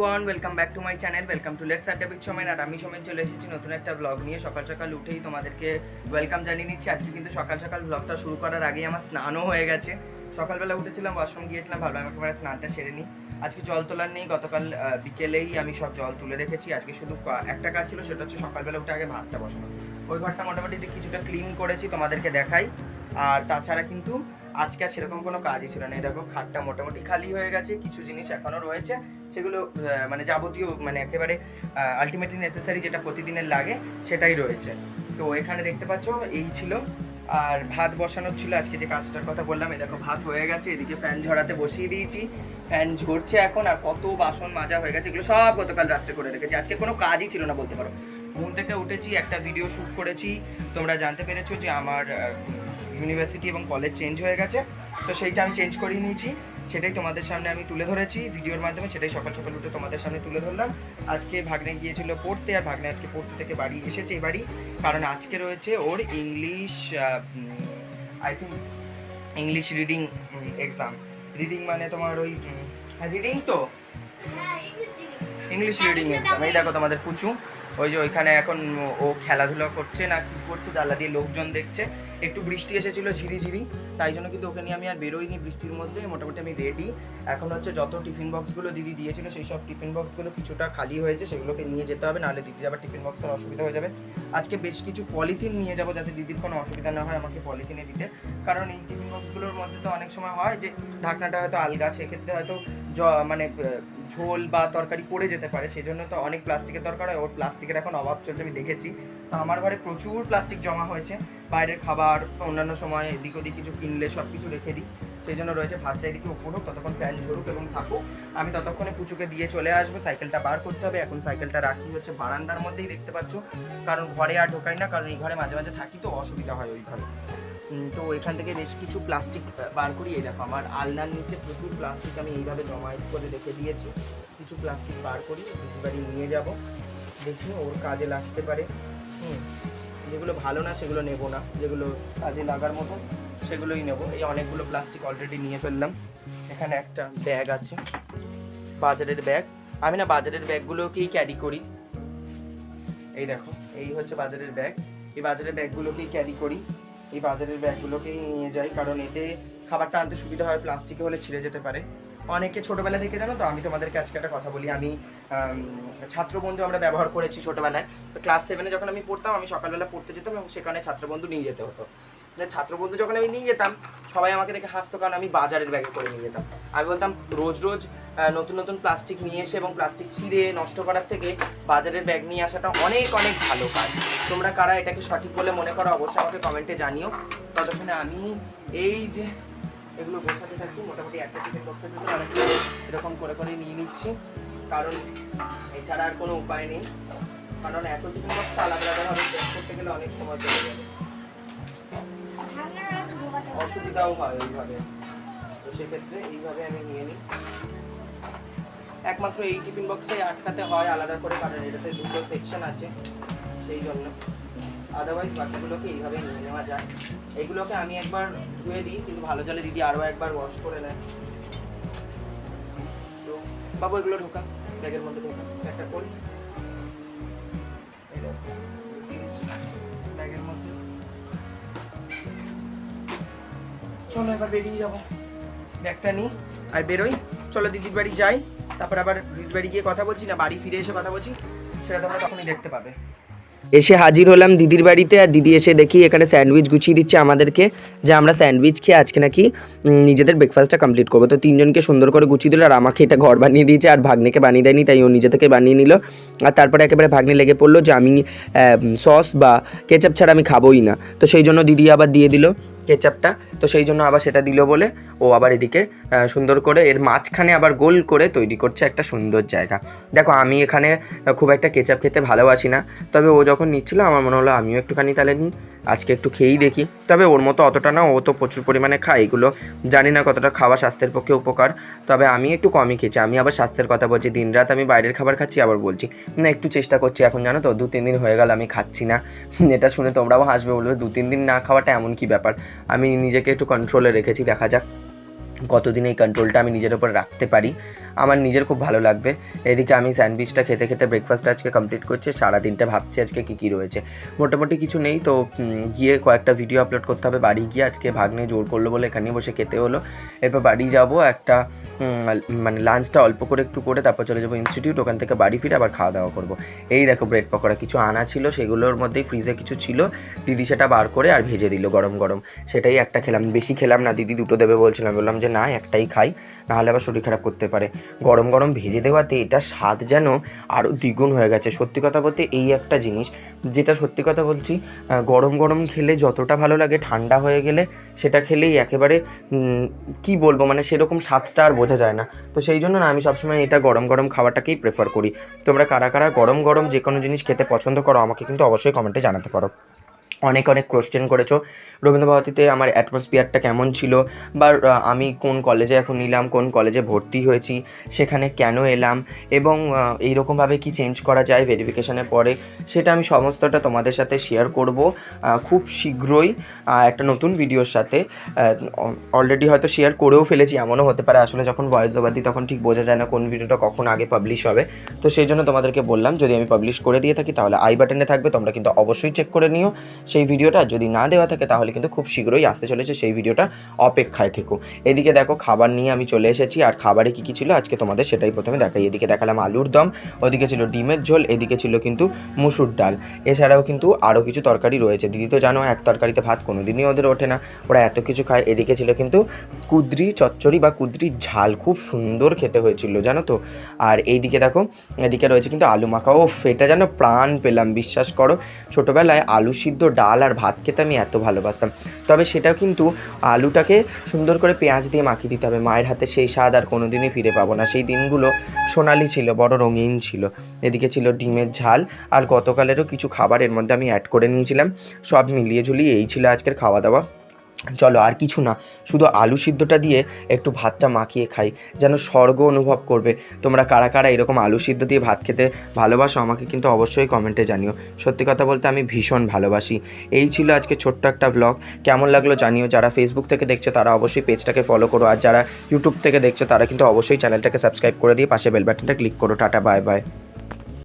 Everyone welcome back to my channel welcome to let's adda with Somen আর আমি সোমেন চলে এসেছি নতুন একটা ব্লগ নিয়ে। সকাল সকাল উঠেই তোমাদেরকে ওয়েলকাম জানিয়ে নিচ্ছি। আজকে কিন্তু সকাল সকাল ব্লগটা শুরু করার আগেই আমার স্নানও হয়ে গেছে। সকালবেলা উঠেছিলাম ওয়াশরুম গিয়েছিলাম, ভাবলাম একেবারে স্নানটা সেরে নিই। আজকে জল তোলার নেই, গতকাল বিকেলেই আমি সব জল তুলে রেখেছি। আজকে শুধু একটা কাজ ছিল, সেটা হচ্ছে সকালবেলা উঠে আগে ভাতটা বসানো। ওই ঘরটা মোটামুটি কিছুটা ক্লিন করেছি, তোমাদেরকে দেখাই। আর তাছাড়া কিন্তু আজকে আর সেরকম কোনো কাজই ছিল না। দেখো, খাটটা মোটামুটি খালি হয়ে গেছে, কিছু জিনিস এখনও রয়েছে, সেগুলো মানে যাবতীয় মানে একেবারে আলটিমেটলি নেসেসারি যেটা প্রতিদিনের লাগে, সেটাই রয়েছে। তো এখানে দেখতে পাচ্ছ, এই ছিল। আর ভাত বসানোর ছিল, আজকে যে কাজটার কথা বললাম, এই দেখো, ভাত হয়ে গেছে, এদিকে ফ্যান ঝরাতে বসিয়ে দিয়েছি। ফ্যান ঝরছে এখন, আর কত বাসন মাজা হয়ে গেছে, এগুলো সব গতকাল রাত্রে করে রেখেছি। আজকে কোনো কাজই ছিল না, বলতে পারো। ঘুম থেকে উঠেছি, একটা ভিডিও শ্যুট করেছি। তোমরা জানতে পেরেছ যে আমার ইউনিভার্সিটি এবং কলেজ চেঞ্জ হয়ে গেছে। তো সেইটা আমি চেঞ্জ করিয়ে নিয়েছি। সেটাই তোমাদের সামনে আমি তুলে ধরেছি ভিডিওর মাধ্যমে। সেটাই সকাল সকাল উঠে তোমাদের সামনে তুলে ধরলাম। আজকে ভাগ্নে গিয়েছিল পড়তে আর ভাগ্নে আজকে পড়তে থেকে বাড়ি এসেছে এই বাড়ি কারণ আজকে রয়েছে ওর English I think English reading exam reading মানে তোমার ওই রিডিং তো? ইংলিশ রিডিং এক্সাম এই দেখো তোমাদের পুচু ওই যে ওইখানে এখন ও খেলাধুলা করছে না কি করছে জানলা দিয়ে লোকজন দেখছে। একটু বৃষ্টি এসেছিল ঝিরি ঝিরি তাই জন্য কিন্তু ওকে নিয়ে আমি আর বেরোইনি বৃষ্টির মধ্যে। মোটামুটি আমি রেডি এখন হচ্ছে যত টিফিন বক্সগুলো দিদি দিয়েছিল, সেই সব টিফিন বক্সগুলো কিছুটা খালি হয়েছে, সেগুলোকে নিয়ে যেতে হবে, নাহলে দিদির আবার টিফিন বক্সের অসুবিধা হয়ে যাবে। আজকে বেশ কিছু পলিথিন নিয়ে যাব যাতে দিদির কোনো অসুবিধা না হয় আমাকে পলিথিনে দিতে। কারণ এই টিফিন বক্সগুলোর মধ্যে তো অনেক সময় হয় যে ঢাকনাটা হয়তো আলগা, সেক্ষেত্রে হয়তো মানে ঝোল বা তরকারি পড়ে যেতে পারে সেই জন্য তো অনেক প্লাস্টিকের দরকার হয়। ওর প্লাস্টিকের এখন অভাব চলছে, আমি দেখেছি। তো আমার ঘরে প্রচুর প্লাস্টিক জমা হয়েছে। বাইরের খাবার, অন্যান্য সময় এদিক ওদিক কিছু কিনলে সব কিছু রেখে দিই। সেই জন্য রয়েছে ভাতটা এদিকে উপর হোক, ততক্ষণ ফ্যান ঝরুক এবং থাকুক। আমি ততক্ষণে পুচুকে দিয়ে চলে আসব, সাইকেলটা বার করতে হবে। এখন সাইকেলটা রাখি হচ্ছে বারান্দার মধ্যেই, দেখতে পাচ্ছ? কারণ ঘরে আর ঢোকাই না, কারণ এই ঘরে মাঝে মাঝে থাকি তো, অসুবিধা হয় ওইভাবে তো এখান থেকে বেশ কিছু প্লাস্টিক বার করি। এই দেখো, আমার আলনার নিচে প্রচুর প্লাস্টিক আমি এইভাবে জমা করে রেখে দিয়েছি। কিছু প্লাস্টিক বার করি বাড়ি নিয়ে যাব। দেখি ওর কাজে লাগতে পারে। হুম, যেগুলো ভালো না, সেগুলো নেব না। যেগুলো কাজে লাগার মতো, সেগুলোই নেব। এই অনেকগুলো প্লাস্টিক অলরেডি নিয়ে ফেললাম। এখানে একটা ব্যাগ আছে, বাজারের ব্যাগ আমি না বাজারের ব্যাগগুলোকেই ক্যারি করি। এই দেখো, এই হচ্ছে বাজারের ব্যাগ এই বাজারের ব্যাগগুলোকেই ক্যারি করি। এই বাজারের ব্যাগগুলোকেই নিয়ে যাই, কারণ এতে খাবারটা আনতে সুবিধা হয়, প্লাস্টিকে হলে ছিঁড়ে যেতে পারে। অনেকে ছোটোবেলা থেকে জানো তো, আমি তোমাদেরকে আজকে একটা কথা বলি, আমি ছাত্র ছাত্রবন্ধু আমরা ব্যবহার করেছি ছোটোবেলায়। তো ক্লাস সেভেনে যখন আমি পড়তাম, আমি সকালবেলা পড়তে যেতাম এবং সেখানে ছাত্রবন্ধু নিয়ে যেতে হতো। ছাত্রবন্ধু যখন আমি নিয়ে যেতাম, সবাই আমাকে দেখে হাসতো, কারণ আমি বাজারের ব্যাগে করে নিয়ে যেতাম। আমি বলতাম, রোজ রোজ নতুন নতুন প্লাস্টিক নিয়ে এসে এবং প্লাস্টিক ছিঁড়ে নষ্ট করার থেকে বাজারের ব্যাগ নিয়ে আসাটা অনেক অনেক ভালো কাজ। তোমরা কারা এটাকে সঠিক বলে মনে করো, অবশ্যই আমাকে কমেন্টে জানিও। ততক্ষণে আমি এই যে এগুলো গোছাতে থাকি, মোটামুটি একটা টিফিন বক্সের এরকম করে করে নিয়ে নিচ্ছি। কারণ এছাড়া আর কোনো উপায় নেই। কারণ এত টিফিন বক্স আলাদা আলাদাভাবে চেক করতে গেলে অনেক সময় চলে যাবে। অসুবিধাও হয় এইভাবে। তো সেক্ষেত্রে এইভাবে আমি নিয়ে নিই। একমাত্র এই টিফিন বক্সটাই আটকাতে হয়, আলাদা করে, কারণ এটাতে দুটো সেকশন আছে সেই জন্য। আদারওয়াইজ বাকিগুলোকে এইভাবে নিয়ে নেওয়া যায়। এগুলোকে আমি একবার ধুয়ে দিই, কিন্তু ভালো জলে দিদি আরও একবার ওয়াশ করে নেয়। তো বাবু এগুলো ঢোকা, ব্যাগের মধ্যে ঢোকা, একটা করি। এই চলো এবার বেরিয়ে যাব। ব্যাগটা নিই আর বেরোই। চলো দিদির বাড়ি যাই তারপর আবার দিদির বাড়ি গিয়ে কথা বলছি না বাড়ি ফিরে এসে কথা বলছি সেটা তোমরা তখনই দেখতে পাবে। এসে হাজির হলাম দিদির বাড়িতে আর দিদি এসে দেখি এখানে স্যান্ডউইচ গুছিয়ে দিচ্ছে আমাদেরকে যে আমরা স্যান্ডউইচ খেয়ে আজকে নাকি নিজেদের ব্রেকফাস্টটা কমপ্লিট করব। তো তিনজনকে সুন্দর করে গুছিয়ে দিল আর আমাকে এটা ঘর বানিয়ে দিয়েছে আর ভাগ্নেকে বানিয়ে দেয়নি তাই ও নিজে থেকে বানিয়ে নিল। আর তারপরে একেবারে ভাগ্নে লেগে পড়ল যে আমি সস বা কেচাপ ছাড়া আমি খাবোই না। তো সেই জন্য দিদি আবার দিয়ে দিল কেচাপটা তো সেই জন্য আবার সেটা দিল বলে ও আবার এদিকে সুন্দর করে এর মাঝখানে আবার গোল করে তৈরি করছে একটা সুন্দর জায়গা। দেখো আমি এখানে খুব একটা কেচাপ খেতে ভালোবাসি না, তবে ও যখন নিচ্ছিল আমার মনে হলো আমিও একটুখানি তাহলে নিই। আজকে একটু খেয়েই দেখি। তবে ওর মতো অতটা না, ও তো প্রচুর পরিমাণে খায় এগুলো। জানি না কতটা খাওয়া স্বাস্থ্যের পক্ষে উপকার। তবে আমি একটু কমই খেয়েছি। আমি আবার স্বাস্থ্যের কথা বলছি। দিনরাত আমি বাইরের খাবার খাচ্ছি, আবার বলছি, না, একটু চেষ্টা করছি এখন জানো তো দু তিন দিন হয়ে গেল আমি খাচ্ছি না। এটা শুনে তোমরাও হাসবে, বলবে দু তিন দিন না খাওয়াটা এমন কি ব্যাপার? আমি নিজেকে একটু কন্ট্রোলে রেখেছি, দেখা যাক। কতদিন এই কন্ট্রোলটা আমি নিজের ওপর রাখতে পারি। আমার নিজের খুব ভালো লাগবে। এদিকে আমি স্যান্ডউইচটা খেতে খেতে ব্রেকফাস্ট আজকে কমপ্লিট করছি সারা দিনটা ভাবছি আজকে কী কী রয়েছে। মোটামুটি কিছু নেই তো গিয়ে কয়েকটা ভিডিও আপলোড করতে হবে। বাড়ি গিয়ে আজকে ভাগ্নে জোর করল বলে এখানেই বসে খেতে হলো। এরপর বাড়ি যাব, একটা মানে লাঞ্চটা অল্প করে একটু করে তারপর চলে যাব ইনস্টিটিউট ওখান থেকে বাড়ি ফিরে আবার খাওয়া দাওয়া করব। এই দেখো ব্রেড পকোড়া, কিছু আনা ছিল, সেগুলোর মধ্যেই ফ্রিজে কিছু ছিল। দিদি সেটা বার করে আর ভেজে দিল গরম গরম। সেটাই একটা খেলাম। বেশি খেলাম না, দিদি দুটো দেবে বলছিলাম। বললাম যে, না, একটাই খাই। নাহলে আবার শরীর খারাপ করতে পারে। গরম গরম ভেজে দেওয়াতে এটা স্বাদ যেন আরও দ্বিগুণ হয়ে গেছে। সত্যি কথা বলতে এই একটা জিনিস, যেটা সত্যি কথা বলছি গরম গরম খেলে যতটা ভালো লাগে ঠান্ডা হয়ে গেলে সেটা খেলেই একেবারে কি বলব মানে সেরকম স্বাদটা আর বোঝা যায় না। তো সেই জন্য না আমি সবসময় এটা গরম গরম খাবারটাকেই প্রেফার করি। তোমরা কারা কারা গরম গরম যে কোনো জিনিস খেতে পছন্দ করো আমাকে কিন্তু অবশ্যই কমেন্টে জানাতে পারো। অনেক অনেক কোশ্চেন করেছ। রবীন্দ্রভারতীতে আমার অ্যাটমসফিয়ারটা কেমন ছিল? বা আমি কোন কলেজে এখন নিলাম, কোন কলেজে ভর্তি হয়েছি, সেখানে কেন এলাম? এবং এইরকমভাবে কি চেঞ্জ করা যায় ভেরিফিকেশনের পরে? সেটা আমি সমস্তটা তোমাদের সাথে শেয়ার করব খুব শীঘ্রই একটা নতুন ভিডিওর সাথে। অলরেডি হয়তো শেয়ার করেও ফেলেছি, এমনও হতে পারে। আসলে যখন ভয়েস ওভার দিই, তখন ঠিক বোঝা যায় না কোন ভিডিওটা কখন আগে পাবলিশ হবে। তো সেই জন্য তোমাদেরকে বললাম, যদি আমি পাবলিশ করে দিয়ে থাকি, তাহলে আই বাটনে থাকবে, তোমরা কিন্তু অবশ্যই চেক করে নিও। সেই ভিডিওটা যদি না দেওয়া থাকে, তাহলে কিন্তু খুব শীঘ্রই আসতে চলেছে সেই ভিডিওটা অপেক্ষায় থেকো। এদিকে দেখো, খাবার নিয়ে আমি চলে এসেছি, আর খাবারে কী কী ছিল আজকে তোমাদের সেটাই প্রথমে দেখাই। এদিকে দেখালাম আলুর দম, ওদিকে ছিল ডিমের ঝোল, এদিকে ছিল কিন্তু মুসুর ডাল। এছাড়াও কিন্তু আরও কিছু তরকারি রয়েছে। দিদি তো জানো, এক তরকারিতে ভাত কোনো দিনই ওদের ওঠে না। ওরা এত কিছু খায়। এদিকে ছিল কিন্তু কুদ্রি চচ্চড়ি বা কুদ্রির ঝাল, খুব সুন্দর খেতে হয়েছিল, জানো তো? আর এইদিকে দেখো, এদিকে রয়েছে কিন্তু আলু মাখা। ও এটা যেন প্রাণ পেলাম, বিশ্বাস করো। ছোটোবেলায় আলু সিদ্ধ ডাল আর ভাত খেতে আমি এত ভালোবাসতাম। তবে সেটাও কিন্তু আলুটাকে সুন্দর করে পেঁয়াজ দিয়ে মাখিয়ে দিতে হবে। মায়ের হাতে সেই স্বাদ আর কোনো দিনই ফিরে পাবো না। সেই দিনগুলো সোনালি ছিল, বড় রঙিন ছিল। এদিকে ছিল ডিমের ঝাল আর গতকালেরও কিছু খাবার এর মধ্যে আমি অ্যাড করে নিয়েছিলাম। সব মিলিয়ে ঝুলিয়ে এই ছিল আজকের খাওয়া দাওয়া চলো, আর কিছু না, শুধু আলু সিদ্ধটা দিয়ে একটু ভাতটা মাখিয়ে খাই, যেন স্বর্গ অনুভব করবে। তোমরা কারা কারা এরকম আলু সিদ্ধ দিয়ে ভাত খেতে ভালোবাসো, আমাকে কিন্তু অবশ্যই কমেন্টে জানিও। সত্যি কথা বলতে আমি ভীষণ ভালোবাসি। এই ছিল আজকে ছোট্ট একটা ব্লগ কেমন লাগল জানিও। যারা ফেসবুক থেকে দেখছ, তারা অবশ্যই পেজটাকে ফলো করো। আর যারা ইউটিউব থেকে দেখছ, তারা কিন্তু অবশ্যই চ্যানেলটাকে সাবস্ক্রাইব করে দিয়ে পাশে বেল বাটনটা ক্লিক করো। Tata bye bye